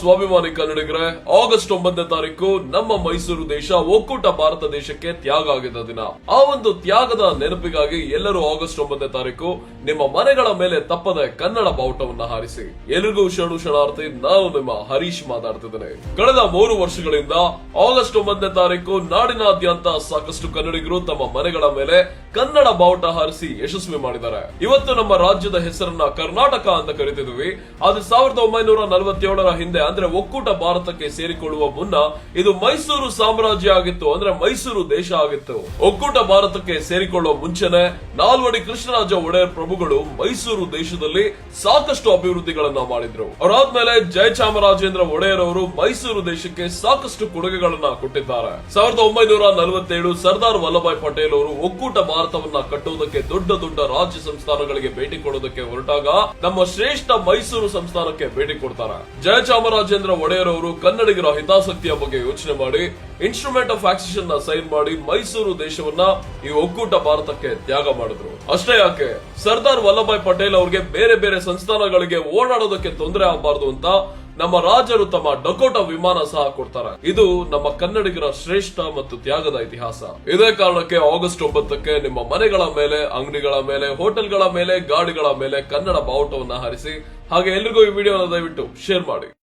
ಸ್ವಾಭಿಮಾನಿ ಕನ್ನಡಿಗರೇ, ಆಗಸ್ಟ್ ಒಂಬತ್ತನೇ ತಾರೀಕು ನಮ್ಮ ಮೈಸೂರು ದೇಶ, ಒಕ್ಕೂಟ ಭಾರತ ದೇಶಕ್ಕೆ ತ್ಯಾಗ ಆಗಿದ್ದ ದಿನ. ಆ ಒಂದು ತ್ಯಾಗದ ನೆನಪಿಗಾಗಿ ಎಲ್ಲರೂ ಆಗಸ್ಟ್ ಒಂಬತ್ತನೇ ತಾರೀಕು ನಿಮ್ಮ ಮನೆಗಳ ಮೇಲೆ ತಪ್ಪದೆ ಕನ್ನಡ ಬಾವುಟವನ್ನ ಹಾರಿಸಿ. ಎಲ್ರಿಗೂ ಶರಣು ಶರಣಾರ್ಥಿ, ನಾನು ನಿಮ್ಮ ಹರೀಶ್ ಮಾತಾಡ್ತಿದ್ದೇನೆ. ಕಳೆದ ಮೂರು ವರ್ಷಗಳಿಂದ ಆಗಸ್ಟ್ ಒಂಬತ್ತನೇ ತಾರೀಕು ನಾಡಿನಾದ್ಯಂತ ಸಾಕಷ್ಟು ಕನ್ನಡಿಗರು ತಮ್ಮ ಮನೆಗಳ ಮೇಲೆ ಕನ್ನಡ ಬಾವುಟ ಹಾರಿಸಿ ಯಶಸ್ವಿ ಮಾಡಿದ್ದಾರೆ. ಇವತ್ತು ನಮ್ಮ ರಾಜ್ಯದ ಹೆಸರನ್ನ ಕರ್ನಾಟಕ ಅಂತ ಕರಿತಿದ್ವಿ. ಅದು ಸಾವಿರದ ಒಂಬೈನೂರ ನಲವತ್ತೇಳರ ಹಿಂದೆ ಅಂದ್ರೆ ಒಕ್ಕೂಟ ಭಾರತಕ್ಕೆ ಸೇರಿಕೊಳ್ಳುವ ಮುನ್ನ ಇದು ಮೈಸೂರು ಸಾಮ್ರಾಜ್ಯ ಆಗಿತ್ತು ಅಂದ್ರೆ ಮೈಸೂರು ದೇಶ ಆಗಿತ್ತು. ಒಕ್ಕೂಟ ಭಾರತಕ್ಕೆ ಸೇರಿಕೊಳ್ಳುವ ಮುಂಚೆನೆ ನಾಲ್ವಡಿ ಕೃಷ್ಣರಾಜ ಒಡೆಯರ್ ಪ್ರಭುಗಳು ಮೈಸೂರು ದೇಶದಲ್ಲಿ ಸಾಕಷ್ಟು ಅಭಿವೃದ್ಧಿಗಳನ್ನ ಮಾಡಿದ್ರು. ಅವರಾದ್ಮೇಲೆ ಜಯಚಾಮರಾಜೇಂದ್ರ ಒಡೆಯರ್ ಅವರು ಮೈಸೂರು ದೇಶಕ್ಕೆ ಸಾಕಷ್ಟು ಕೊಡುಗೆಗಳನ್ನ ಕೊಟ್ಟಿದ್ದಾರೆ. ಸಾವಿರದ ಒಂಬೈನೂರ ನಲವತ್ತೇಳು ಸರ್ದಾರ್ ವಲ್ಲಭಾಯ್ ಪಟೇಲ್ ಅವರು ಒಕ್ಕೂಟ ಭಾರತವನ್ನ ಕಟ್ಟುವುದಕ್ಕೆ ದೊಡ್ಡ ದೊಡ್ಡ ರಾಜ್ಯ ಸಂಸ್ಥಾನಗಳಿಗೆ ಭೇಟಿ ಕೊಡೋದಕ್ಕೆ ಹೊರಟಾಗ ನಮ್ಮ ಶ್ರೇಷ್ಠ ಮೈಸೂರು ಸಂಸ್ಥಾನಕ್ಕೆ ಭೇಟಿ ಕೊಡ್ತಾರೆ? ಜಯಚಾಮರಾಜೇಂದ್ರ ಒಡೆಯರ್ ಅವರು ಕನ್ನಡಿಗರ ಹಿತಾಸಕ್ತಿಯ ಬಗ್ಗೆ ಯೋಚನೆ ಮಾಡಿ ಇನ್ಸ್ಟ್ರೂಮೆಂಟ್ ಆಫ್ ಆಕ್ಸಿಷನ್ನ ಸೈನ್ ಮಾಡಿ ಮೈಸೂರು ದೇಶವನ್ನ ಈ ಒಕ್ಕೂಟ ಭಾರತಕ್ಕೆ ತ್ಯಾಗ ಮಾಡಿದ್ರು. ಅಷ್ಟೇ ಯಾಕೆ? ಸರ್ದಾರ್ ವಲ್ಲಭಾಯ್ ಪಟೇಲ್ ಅವರಿಗೆ ಬೇರೆ ಬೇರೆ ಸಂಸ್ಥಾನಗಳಿಗೆ ಓಡಾಡೋದಕ್ಕೆ ತೊಂದರೆ ಆಗಬಾರದು ಅಂತ ನಮ್ಮ ರಾಜರು ತಮ್ಮ ಡಕೋಟ ವಿಮಾನ ಸಹ ಕೊಡ್ತಾರೆ. ಇದು ನಮ್ಮ ಕನ್ನಡಿಗರ ಶ್ರೇಷ್ಠ ಮತ್ತು ತ್ಯಾಗದ ಇತಿಹಾಸ. ಇದೇ ಕಾರಣಕ್ಕೆ ಆಗಸ್ಟ್ ಒಂಬತ್ತಕ್ಕೆ ನಿಮ್ಮ ಮನೆಗಳ ಮೇಲೆ, ಅಂಗಡಿಗಳ ಮೇಲೆ, ಹೋಟೆಲ್ಗಳ ಮೇಲೆ, ಗಾಡಿಗಳ ಮೇಲೆ ಕನ್ನಡ ಬಾವುಟವನ್ನ ಹಾರಿಸಿ, ಹಾಗೆ ಎಲ್ರಿಗೂ ಈ ವಿಡಿಯೋನ ದಯವಿಟ್ಟು ಶೇರ್ ಮಾಡಿ.